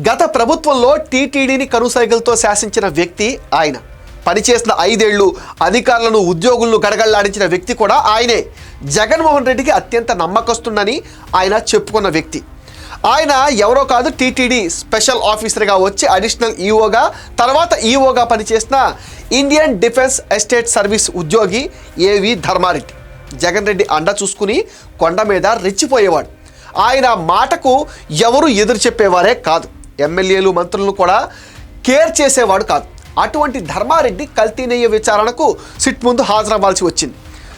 గత ప్రభుత్వంలో టీటీడీని కనుసైగలతో శాసించిన వ్యక్తి ఆయన. పనిచేసిన ఐదేళ్ళు అధికారులను ఉద్యోగులను గడగళ్ళాడించిన వ్యక్తి కూడా ఆయనే. జగన్మోహన్ రెడ్డికి అత్యంత నమ్మకస్తుందని ఆయన చెప్పుకున్న వ్యక్తి. ఆయన ఎవరో కాదు టీటీడీ స్పెషల్ ఆఫీసర్గా వచ్చి అడిషనల్ ఈఓగా తర్వాత ఈఓగా పనిచేసిన ఇండియన్ డిఫెన్స్ ఎస్టేట్ సర్వీస్ ఉద్యోగి ఏవి ధర్మారెడ్డి. జగన్ రెడ్డి అండ చూసుకుని కొండ మీద రెచ్చిపోయేవాడు. ఆయన మాటకు ఎవరు ఎదురు చెప్పేవారే కాదు. ఎమ్మెల్యేలు మంత్రులను కూడా కేర్ చేసేవాడు కాదు. అటువంటి ధర్మారెడ్డి కల్తీనయ్య విచారణకు సిట్ ముందు హాజరవ్వాల్సి వచ్చింది.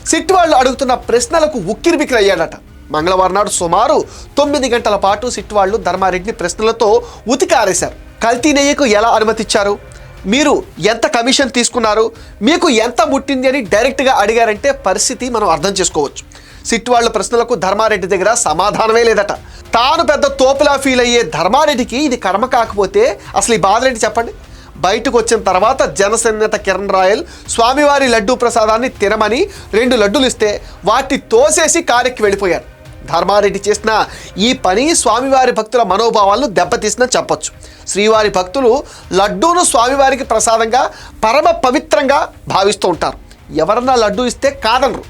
సిట్ వాళ్ళు అడుగుతున్న ప్రశ్నలకు ఉక్కిరిబిక్కిరి అయ్యాడట. మంగళవారం నాడు సుమారు తొమ్మిది గంటల పాటు సిట్ వాళ్ళు ధర్మారెడ్డిని ప్రశ్నలతో ఉతికారేశారు. కల్తీనయ్యకు ఎలా అనుమతిచ్చారు? మీరు ఎంత కమిషన్ తీసుకున్నారు? మీకు ఎంత ముట్టింది అని డైరెక్ట్గా అడిగారంటే పరిస్థితి మనం అర్థం చేసుకోవచ్చు. సిట్ వాళ్ళ ప్రశ్నలకు ధర్మారెడ్డి దగ్గర సమాధానమే లేదట. తాను పెద్ద తోపులా ఫీల్ అయ్యే ధర్మారెడ్డికి ఇది కర్మ కాకపోతే అసలు ఈ బాధలేంటి చెప్పండి? బయటకు వచ్చిన తర్వాత జనసేన నేత కిరణ్ రాయల్ స్వామివారి లడ్డూ ప్రసాదాన్ని తినమని రెండు లడ్డూలు ఇస్తే వాటిని తోసేసి కారెక్కి వెళ్ళిపోయారు. ధర్మారెడ్డి చేసిన ఈ పని స్వామివారి భక్తుల మనోభావాలను దెబ్బతీసిందని చెప్పొచ్చు. శ్రీవారి భక్తులు లడ్డూను స్వామివారికి ప్రసాదంగా పరమ పవిత్రంగా భావిస్తూ ఉంటారు. ఎవరన్నా లడ్డూ ఇస్తే కాదనరు.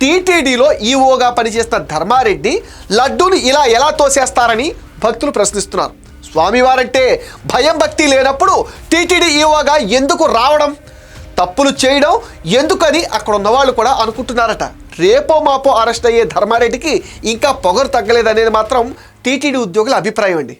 టీటీడీలో ఈఓగా పనిచేస్తున్న ధర్మారెడ్డి లడ్డూని ఇలా ఎలా తోసేస్తారని భక్తులు ప్రశ్నిస్తున్నారు. స్వామివారంటే భయం భక్తి లేనప్పుడు టీటీడీ ఈఓగా ఎందుకు రావడం? తప్పులు చేయడం ఎందుకని అక్కడ ఉన్నవాళ్ళు కూడా అనుకుంటున్నారట. రేపో మాపో అరెస్ట్ అయ్యే ధర్మారెడ్డికి ఇంకా పొగరు తగ్గలేదనేది మాత్రం టీటీడీ ఉద్యోగుల అభిప్రాయం అండి.